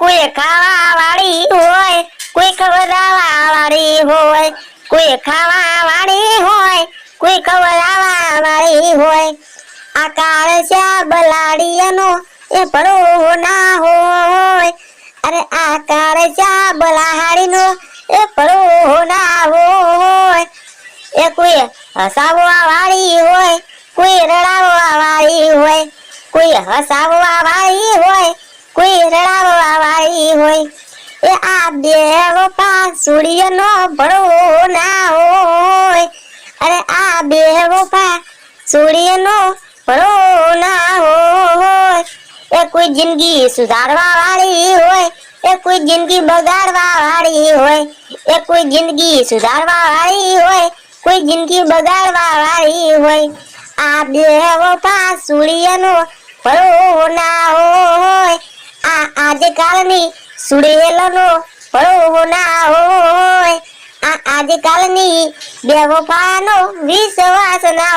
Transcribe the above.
કોઈ ખાવા વાળી હોય, કોઈ ખવડાવવા વાળી હોય, કોઈ ખાવા વાળી હોય, કોઈ ખવડાવવા વાળી હોય. આ કાળસ્યા બલાડીયાનો એ પડો ના હોય. અરે આ કાળસ્યા બલાહાડીનો એ પડો ના હોય. એ કોઈ હસાવવા વાળી હોય, કોઈ રડાવવા વાળી હોય, કોઈ હસાવવા વાળી હોય, કોઈ હોય એ આ બે વપા સૂર્યનો ભળો ના હોય. અરે આ બે વપા સૂર્યનો ભળો ના હોય. એ કોઈ જિંદગી સુધારવા વાળી હોય, એ કોઈ જિંદગી બગાડવા વાળી હોય, એ કોઈ જિંદગી સુધારવા વાળી હોય, કોઈ જિંદગી બગાડવા વાળી હોય. આ બે વફા સૂર્યનો ભળો ના હોય. આ આજે કાલની સુડેલનો ભળો ના હોય. આ આજકાલની બેવફાનો વિશ્વાસ ના